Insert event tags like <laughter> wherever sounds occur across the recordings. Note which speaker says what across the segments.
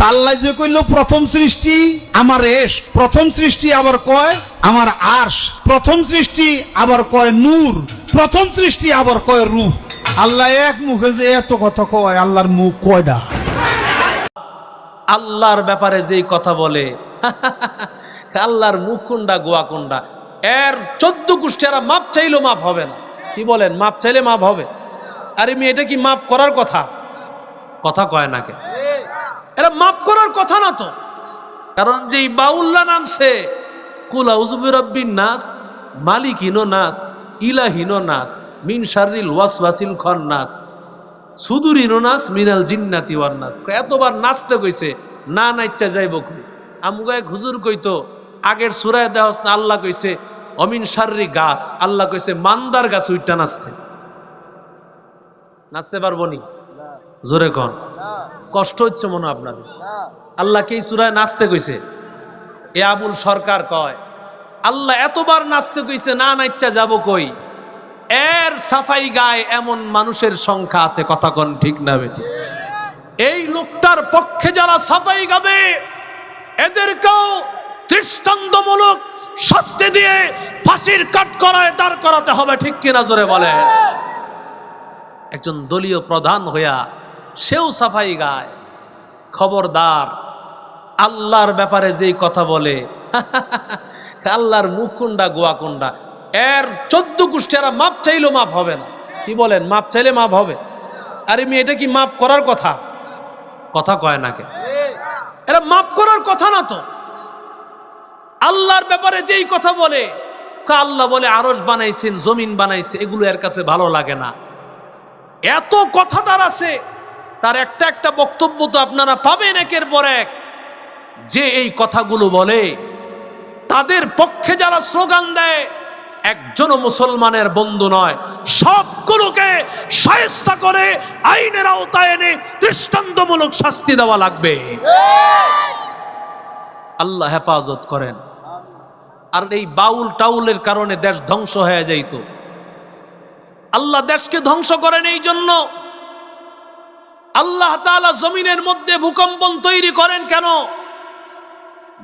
Speaker 1: তাল্লা যে কইল, প্রথম সৃষ্টি আমার এস, প্রথম সৃষ্টি আবার কয় আমার আশ প্রথম সৃষ্টি আবার কয় নূর, প্রথম সৃষ্টি আবার কয় রূহ। আল্লাহ এক মুখে যে এত কথা কয়, আল্লাহর মুখ কয়ডা?
Speaker 2: আল্লাহর ব্যাপারে যেই কথা বলে, আল্লাহর মুখ কোনটা গোয়া কোনটা এর চোদ্দ গোষ্ঠীরা মাপ চাইলেও মাপ হবে না। কি বলেন, মাপ চাইলে মাপ হবে? আরে মেয়ে, এটা কি মাপ করার কথা? কথা কয় না নাকে এরা মাফ করার কথা না তো। কারণ যেই বাউল্লা নামছে, কুলা উজবিরব্বিন নাস, মালিকিনো নাস, ইলাহিনো নাস, মিন শারিল ওয়াসওয়াসিল খন নাস, সুদুরিনো নাস, মিনাল জিন্নাতি ওয়ান নাস। এতবার নাচতে কইছে, না নাইচ্ছা কই? আমগায় হুজুর কইতো, আগের সুরায় দেহ আল্লাহ কইছে, অমিন শাররি গাছ। আল্লাহ কইছে, মান্দার গাছ উইটা নাচতে। নাচতে পারব নি? জোরে কন। কষ্ট হচ্ছে মনে আপনাদের। আল্লাহ কি এই সুরায় নাচতে কইছে। এ আবুল সরকার কয়, আল্লাহ এতবার নাচতে কইছে, না নাইচ্ছা যাব কই? এর সাফাই গায়ে এমন মানুষের সংখ্যা আছে, কথা কোন ঠিক না বেটি? এই লোকটার পক্ষে যারা সাফাই গাবে, এদেরকেও দৃষ্টান্তমূলক শাস্তি দিয়ে ফাঁসির কাট করায় দাঁড় করাতে হবে, ঠিক কিনা জোরে বলে একজন দলীয় প্রধান হইয়া সেও সাফাই গায়। খবরদার, আল্লাহর ব্যাপারে যেই কথা বলে, <laughs> আল্লাহর মুখ কোনটা গোয়া কোনটা এর চোদ্দ গোষ্ঠীরা মাপ চাইলেও মাপ হবে না। কি বলেন, মাপ চাইলে মাপ হবে? আরে মেয়ে, এটা কি মাপ করার কথা? কথা কয় নাকে এরা মাপ করার কথা না তো। আল্লাহর ব্যাপারে যেই কথা বলে, কা আল্লাহ বলে আরস বানাইছেন, জমিন বানাইছে, এগুলো এর কাছে ভালো লাগে না। এত কথা তার আছে। তার একটা একটা বক্তব্য তো আপনারা পাবেন একের পর এক। যে এই কথাগুলো বলে, তাদের পক্ষে যারা স্লোগান দেয়, একজনও মুসলমানের বন্ধু নয়। সবগুলোকে সায়স্তা করে আইনের আওতায় এনে দৃষ্টান্তমূলক শাস্তি দেওয়া লাগবে। আল্লাহ হেফাজত করেন। আর এই বাউল টাউলের কারণে দেশ ধ্বংস হয়ে যাইত। আল্লাহ দেশকে ধ্বংস করেন এই জন্য। আল্লাহ তাআলা জমিনের মধ্যে ভূকম্পন তৈরি করেন কেন?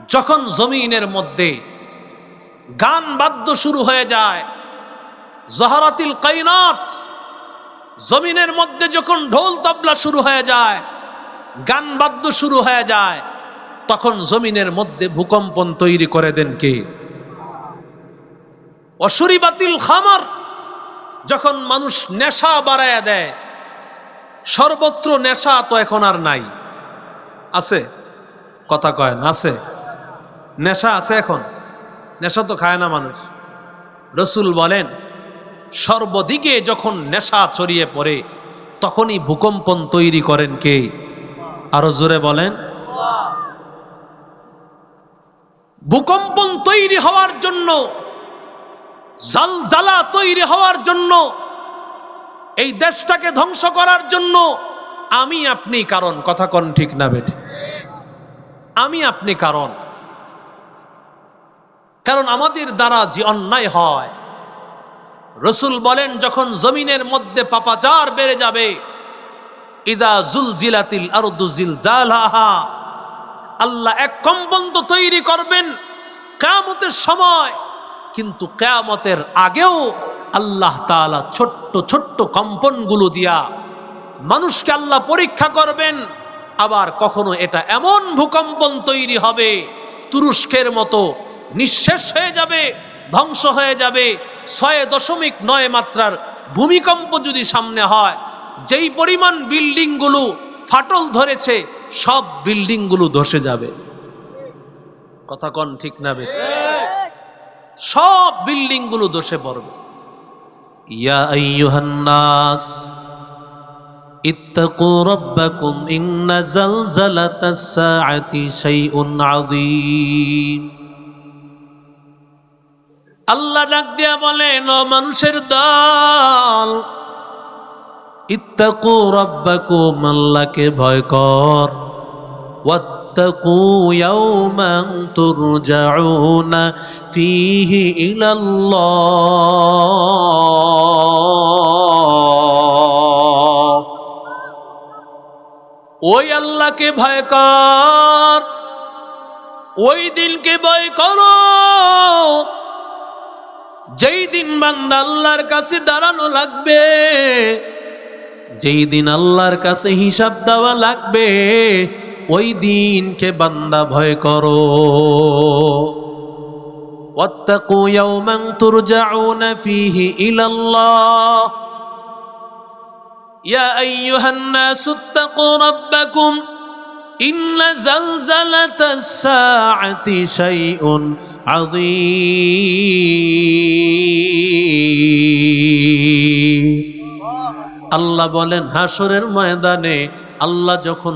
Speaker 2: যখন জমিনের মধ্যে গান বাদ্য শুরু হয়ে যায়, জহরাতিল কাইনাত, জমিনের মধ্যে যখন ঢোল তবলা শুরু হয়ে যায়, গান বাদ্য শুরু হয়ে যায়, তখন জমিনের মধ্যে ভূকম্পন তৈরি করে দেন কে? অসুরি বাতিল খামার, যখন মানুষ নেশা বাড়ায় দেয় সর্বত্র নেশা তো এখন আর নাই। আছে? কথা কয় না, আছে। নেশা আছে এখন। নেশা তো খায় না মানুষ। রসুল বলেন, সর্বদিকে যখন নেশা ছড়িয়ে পড়ে, তখনই ভূকম্পন তৈরি করেন কে? আরও জোরে বলেন। ভূকম্পন তৈরি হওয়ার জন্য, জালজালা তৈরি হওয়ার জন্য এই দেশটাকে ধ্বংস করার জন্য আমি আপনি কারণ। কথা কন ঠিক না বেঠে? আমি আপনি কারণ। কারণ আমাদের দ্বারা যে অন্যায় হয়, রসুল বলেন, যখন জমিনের মধ্যে পাপাচার বেড়ে যাবে, ইদা জুল জিলাতিল আরদু জিলজালাহা, আল্লাহ এক কম্পন তো তৈরি করবেন কেয়ামতের সময়, কিন্তু কেয়ামতের আগেও আল্লাহ তাআলা ছোট্ট ছোট্ট কম্পনগুলো দিয়া মানুষকে আল্লাহ পরীক্ষা করবেন আবার কখনো এটা এমন ভূকম্পন তৈরি হবে তুরস্কের মতো নিঃশেষ হয়ে যাবে ধ্বংস হয়ে যাবে ছয় দশমিক নয় মাত্রার ভূমিকম্প যদি সামনে হয় যেই পরিমাণ বিল্ডিংগুলো ফাটল ধরেছে সব বিল্ডিংগুলো ধসে যাবে। কথা কন ঠিক না বেঠে সব বিল্ডিংগুলো ধসে পড়বে। ইয়া আইয়ুহান নাস اتقوا ربكم إن زلزلة الساعة شيء عظيم আল্লাহ ডাক দিয়া বলেন ও মানুষের দল ইত্তাকু রব্বাকুম আল্লাহকে ভয় কর ওয়াত্তাকু ইয়াওমান তুরজাউনা ফীহি ইলাল্লাহ ওই আল্লাহকে ভয় কর। ওই দিনকে ভয় করো। যেই দিন বান্দা আল্লাহর কাছে দাঁড়ানো লাগবে, যেই দিন আল্লাহর কাছে হিসাব দেওয়া লাগবে ওই দিনকে বান্দা ভয় করো واتقوا يوما ترجعون فيه الى الله يا ايها الناس اتقوا ربكم ان زلزله الساعه شيء عظيم আল্লাহ বলেন হাসরের ময়দানে আল্লাহ যখন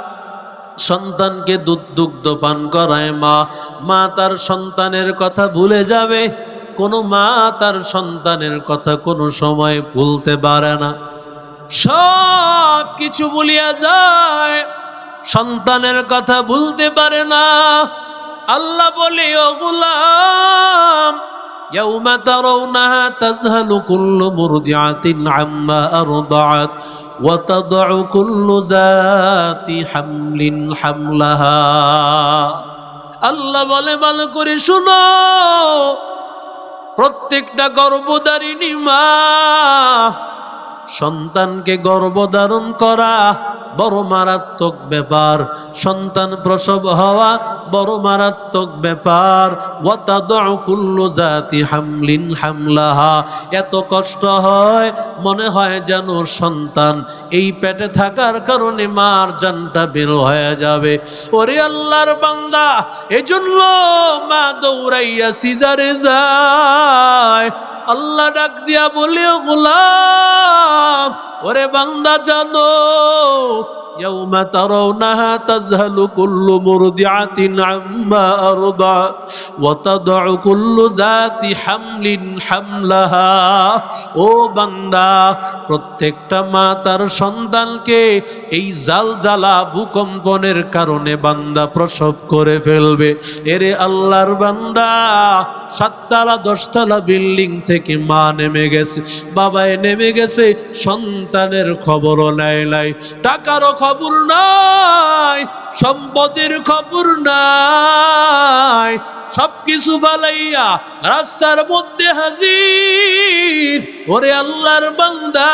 Speaker 2: সন্তানকে দুধ দুগ্ধ পান করায় মা মা তার সন্তানের কথা ভুলে যাবে কোনো মা তার সন্তানের কথা কোনো সময় ভুলতে পারে না সব কিছু ভুলিয়া যায় সন্তানের কথা ভুলতে পারে না আল্লাহ বলে ও গুলাম يوم ترونها تذهل كل مرضعة عما أرضعت وتضع كل ذات حمل حملها আল্লাহ বলে ভালো করে শুনো প্রত্যেকটা গর্ভধারিণী মা সন্তানকে গর্ভধারণ করা বড় মারাত্মক ব্যাপার। সন্তান প্রসব হওয়া বড় মারাত্মক ব্যাপার। জাতি হামলিন হামলাহা। এত কষ্ট হয়, মনে হয় যেন সন্তান এই পেটে থাকার কারণে মার জানটা বের হয়ে যাবে। ওরে আল্লাহর বান্দা, এজন্য মা দৌড়াইয়া সিজারে যায়। আল্লাহ ডাক দিয়া বলে, গোলাম ওরে বান্দা জানো, ইয়াউমা তারাউনাহা তাযহালু কুল্লু মুরদিআতিন আম্মা আরদা, ওয়া কুল্লু যাতি হামলিন হামলাহা। ও বান্দা, প্রত্যেকটা মা তার সন্তানকে এই জালজালা ভূকম্পনের কারণে বান্দা প্রসব করে ফেলবে। এরে আল্লাহর বান্দা, সাততলা দশতলা বিল্ডিং থেকে মা নেমে গেছে, বাবায় নেমে গেছে, সন্তান সন্তানের খবরও নেয় নাই টাকারও খবর নাই সম্পদের খবর নাই সবকিছু বালাইয়া রাস্তার মধ্যে হাজির ওরে আল্লাহর বান্দা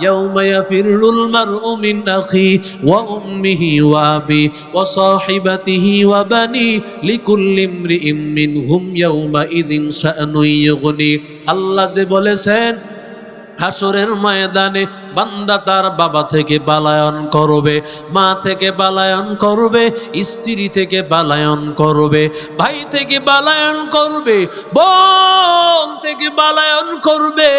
Speaker 2: يوم يفر المرء من أخيه وأمه وأبيه وصاحبته وبنيه لكل امرئ منهم يومئذ شأن يغنيه আল্লাহ যে বলেছেন হাসরের ময়দানে বান্দা তার বাবা থেকে পালায়ন করবে, মা থেকে পালায়ন করবে, স্ত্রী থেকে পালায়ন করবে, ভাই থেকে পালায়ন করবে, বোন থেকে পালায়ন করবে,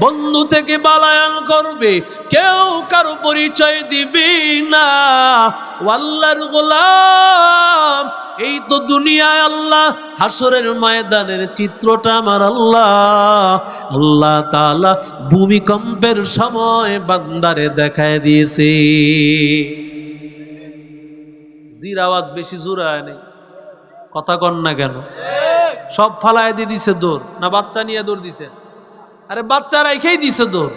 Speaker 2: বন্ধু থেকে বালায়ন করবে, কেউ কারও পরিচয় দিবি না। ও আল্লাহর গোলাম এই তো দুনিয়ায় আল্লাহ হাসরের ময়দানের চিত্রটা আমার আল্লাহ। আল্লাহ তাআলা ভূমিকম্পের সময় বান্দারে দেখায় দিয়েছে। জির আওয়াজ বেশি জোরে হয় নাই। কথা কন না কেন? সব ফালায় দিয়ে দিছে দৌড়। না, বাচ্চা নিয়ে দৌড় দিছে। আরে বাচ্চা রেখেই দিছে দৌড়।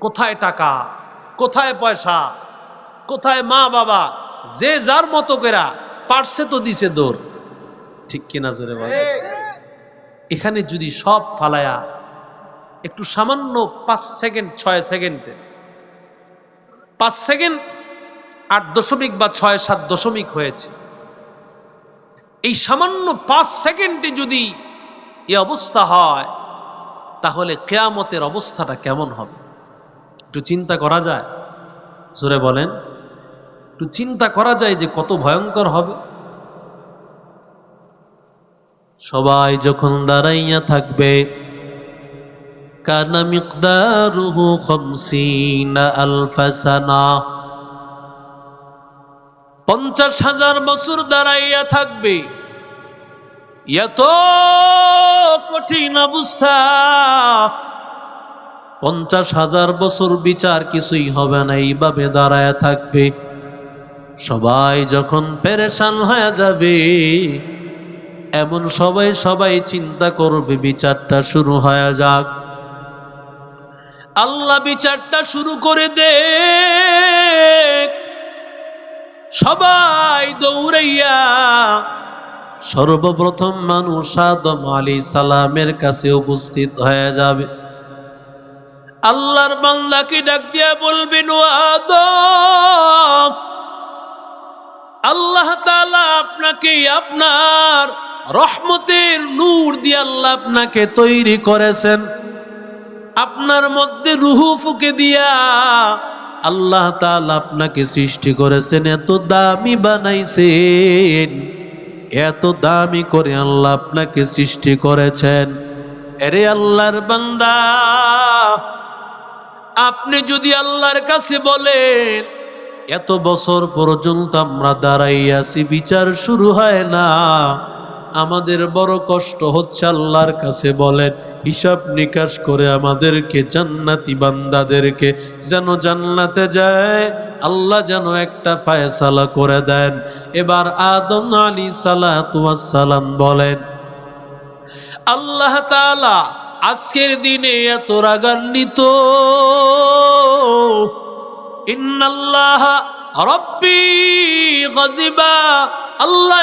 Speaker 2: কোথায় টাকা? কোথায় পয়সা? কোথায় মা বাবা যে যার মতো করা পারছে তো দিছে দৌড়। ঠিক কিনা জোরে বল এখানে যদি সব ফালায়া একটু সামান্য পাঁচ সেকেন্ড ছয় সেকেন্ডে। পাঁচ সেকেন্ড আট দশমিক বা ছয় সাত দশমিক হয়েছে। এই সামান্য পাঁচ সেকেন্ডে যদি এ অবস্থা হয় তাহলে কেয়ামতের অবস্থাটা কেমন হবে? একটু চিন্তা করা যায়? জোরে বলেন। একটু চিন্তা করা যায় যে কত ভয়ঙ্কর হবে। সবাই যখন দাঁড়াইয়া থাকবে, কানা মিকদারুহু খামসিনা আলফা সানা। পঞ্চাশ হাজার বছর দাঁড়াইয়া থাকবে। এত কঠিন অবস্থা। পঞ্চাশ হাজার বছর বিচার কিছুই হবে না, এইভাবে দাঁড়ায় থাকবে। সবাই যখন পেরেশান হয়ে যাবে, এমন সবাই সবাই চিন্তা করবে, বিচারটা শুরু হয়ে যাক। আল্লাহ বিচারটা শুরু করে দে সবাই দৌড়াইয়া সর্বপ্রথম মানুষ আদম আলী সালামের কাছে উপস্থিত হয়ে যাবে। আল্লাহর বান্দাকে ডাক দিয়া বলবেন ও আপনাকে আপনার রহমতের নূর দিয়ে আল্লাহ আপনাকে তৈরি করেছেন। আপনার মধ্যে রুহু ফুকে দিয়া আল্লাহ তাআলা আপনাকে সৃষ্টি করেছেন। এত দামি বানাইছেন, এত দামি করে আল্লাহ আপনাকে সৃষ্টি করেছেন। এরে আল্লাহর বান্দা, আপনি যদি আল্লাহর কাছে বলেন এত বছর পর্যন্ত আমরা দাঁড়াইয়াছি বিচার শুরু হয় না। আমাদের বড় কষ্ট হচ্ছে আল্লাহর কাছে বলেন, হিসাব নিকাশ করে আমাদেরকে, জান্নাতি বান্দাদেরকে যেন জান্নাতে যায়, আল্লাহ যেন একটা ফায়সালা করে দেন। এবার আদম আলী সালাম বলেন, আল্লাহ আজকের দিনে এত রাগান্বিত। ইন্নাল্লাহ রব্বি গজিবা আল্লাহ